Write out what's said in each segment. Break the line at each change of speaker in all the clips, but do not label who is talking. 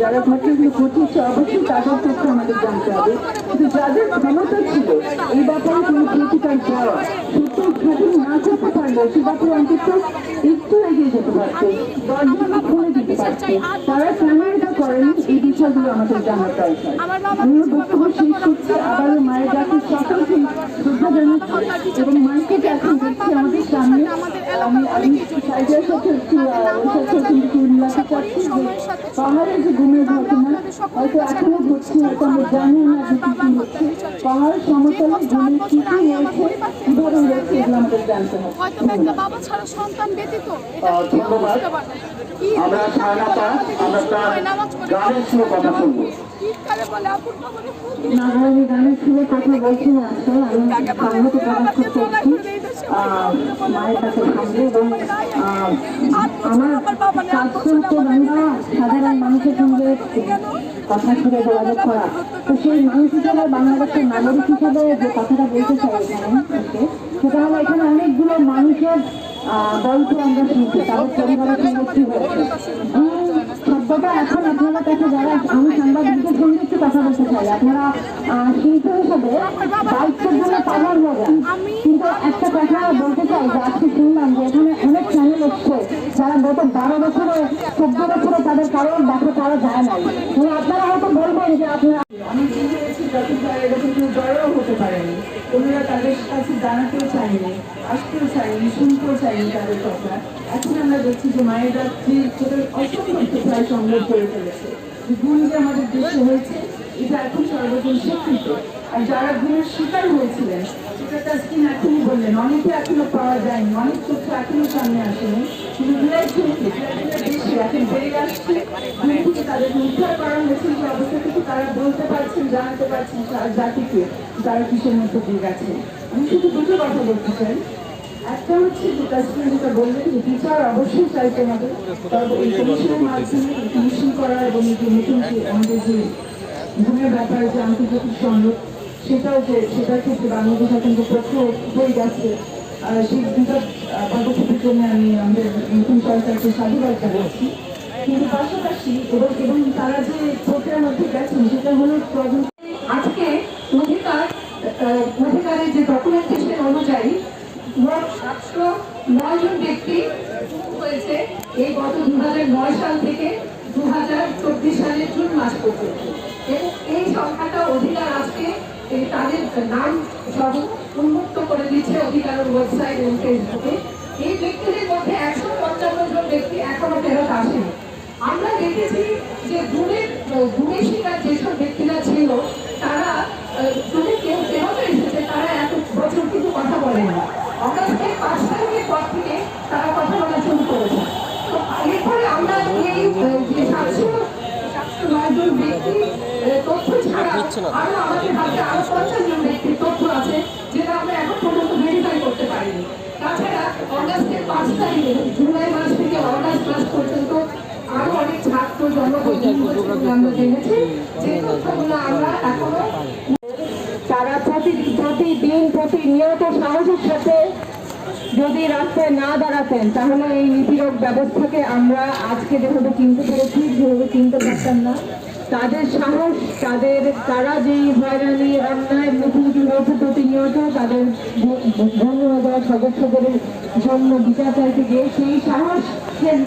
যারা ঘটনাগুলো ঘটিয়েছে অবশ্যই তাদের তথ্য আমাদের জানতে হবে। কিন্তু যাদের ক্ষমতা ছিল এই ব্যাপারে কোনো প্রতিকার দেওয়া সত্য উদ্ঘাটন না করতে পারলে সে ব্যাপারে অন্তত একটু এগিয়ে যেতে পারছে দরজাটা খুলে দিতে পারছে তারা কেন এটা করেনি এই বিষয়গুলো আমাদের জানার দরকার। আমি বক্তব্য শেষ করছি আবারও মায়ের ডাকে সকলকে শ্রদ্ধা জানাচ্ছি এবং মাকে এখন দেখছি আমাদের সামনে আমি আমি সাইডের সাথে একটু ওষুধ কিন্তু উল্লেখ করছি যে পাহাড়ের যে ঘুমের ঘটনা হয়তো এখনও ঘটছে হয়তো আমরা জানি না যে কি কি হচ্ছে পাহাড় সমতলে ঘুমের কি কি হয়েছে কীভাবে হয়েছে এগুলো আমাদের জানতে হবে।
ধন্যবাদ। আমরা ছায়ানাটা আমরা তার গানের সুরে কথা শুনব।
ঈদকালে বলে আপুর খবরে খুব
না আমি গানের সুরে কথা বলছি না আসলে আমি সংহতি প্রকাশ করতে আহ, মায়ের কাছে সামনে এবং আমার কাজ বাংলা সাধারণ মানুষের সঙ্গে কথা সুরে যোগাযোগ করা। তো সেই মানুষ হিসাবে, বাংলাদেশের নাগরিক হিসাবে যে কথাটা বলতে চাই এখানে সেটা হলো এখানে অনেকগুলো মানুষের গল্প আমরা শুনছি, তাদের পরিবারের সঙ্গে কি হয়েছে। শব্দটা এখন আপনাদের কাছে যারা আমি সাংবাদিকদের সঙ্গে চাই আপনারা শিল্প হিসেবে দায়িত্বের জন্য পাগল হয়ে কিন্তু একটা কথা বলতে চাই, যে আজকে শুনলাম অনেক চ্যানেল যারা গত বারো বছরে, চোদ্দ বছরে তাদের কারোর দেখে তারা যায় নাই। মানে আপনারা হয়তো বলবেন যে আপনারা আমি করেছি যত জয়ও হতে পারেনি। ওনারা তাদের কাছে জানাতেও চায়নি আসতেও চায়নি শুনতেও চায়নি তাদের কথা। এখন আমরা দেখছি যে মায়ের ছোট অসংখ্য প্রায় সংগ্রহ করে ফেলেছে। গুণ যে আমাদের দেশে হয়েছে এটা এখন সর্বজন স্বীকৃত আর যারা গুণের শিকার হয়েছিলেন সেটা তাস্কিন এখনই বললেন, অনেকে এখনও পাওয়া যায়নি, অনেক তথ্য এখনও সামনে আসেনি। কিন্তু বিরাট হয়েছে দেশে এখন বেড়ে আসছে। থেকে তাদের উদ্ধার করা হয়েছে যে অবস্থা থেকে। তারা বলতে পারছেন, জানাতে পারছেন জাতিকে, তারা কিসের মধ্যে দিয়ে গেছে। আমি শুধু দুটো কথা বলতে চাই। একটা হচ্ছে তাসকিন যেটা বললেন, যে বিচার অবশ্যই চাইতে হবে। তবে এই কমিশনের মাধ্যমে কমিশন করা এবং নতুন যে আমাদের যে ঘুমের ব্যাপারে যে আন্তর্জাতিক সংযোগ, সেটাও যে সেটার ক্ষেত্রে বাংলাদেশ এখন যে পক্ষ হয়ে গেছে সেই দুটো পদক্ষেপের জন্য আমি আমাদের নতুন সরকারকে সাধুবাদ জানাচ্ছি। কিন্তু পাশাপাশি এবং এবং তারা যে প্রক্রিয়ার মধ্যে গেছেন, সেটা হলো আজকে অধিকার অধিকারের যে ডকুমেন্টেশন অনুযায়ী মোট সাতশো নয় জন ব্যক্তি হয়েছে। এই গত দু সাল থেকে দু হাজার চব্বিশ সালের জুন মাস পর্যন্ত। এবং এই সংখ্যাটা অধিকার আজকে তাদের নাম সহ উন্মুক্ত করে দিচ্ছে অধিকারের ওয়েবসাইট এবং ফেসবুকে এই ব্যক্তিদের মধ্যে একশো পঞ্চান্ন জন ব্যক্তি এখনও ফেরত আসেনি। আমরা দেখেছি যে গুণের গুণের যেসব ব্যক্তিরা ছিল, তারা যদি কেউ ফেরত এসেছে, তারা এত বছর কিন্তু কথা বলেনি। অগাস্টের পাঁচ তারিখের পর থেকে তারা কথা বলা শুরু করেছে। তো এরপরে আমরা এই তথ্য প্রতি প্রতিনিয়ত সাহসের সাথে যদি রাস্তায় না দাঁড়াতেন তাহলে এই নীতিরোগ ব্যবস্থাকে আমরা আজকে যেভাবে চিনতে পেরেছি যেভাবে চিনতে পারতাম না। তাদের সাহস, তাদের তারা যেই হয়রানি, অন্যায় মুখোমুখি হয়েছে প্রতিনিয়ত তাদের যাওয়া সদস্যদের জন্য বিচার চাইতে গিয়ে সেই সাহসের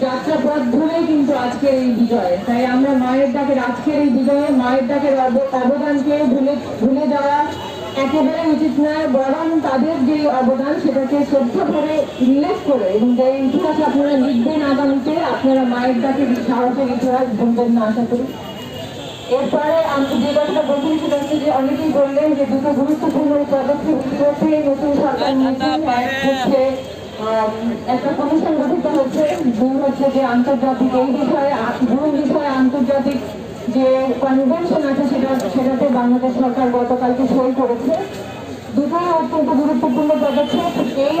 যাত্রাপথ ধরেই কিন্তু আজকের এই বিজয়। তাই আমরা মায়ের ডাকের, আজকের এই বিজয়ে মায়ের ডাকের অব- অবদানকে ভুলে ভুলে যাওয়া একেবারে উচিত নয়, বরং তাদের যে অবদান সেটাকে শ্রদ্ধা করে উল্লেখ করে এবং যে ইতিহাস আপনারা লিখবেন। আপনারা মায়ের ডাকে সাহসের ইতিহাস ভুলবেন না আশা করি। এরপরে আমি যে কথাটা বলছি সেটা হচ্ছে যে অনেকেই বললেন যে দুটো গুরুত্বপূর্ণ পদক্ষেপ ইতিমধ্যে নতুন সরকার হচ্ছে একটা কমিশন গঠিত হচ্ছে দুই হচ্ছে যে আন্তর্জাতিক এই বিষয়ে দুই বিষয়ে আন্তর্জাতিক যে কনভেনশন আছে সেটা সেটাতে বাংলাদেশ সরকার গতকালকে সই করেছে। দুটোই অত্যন্ত গুরুত্বপূর্ণ পদক্ষেপ এই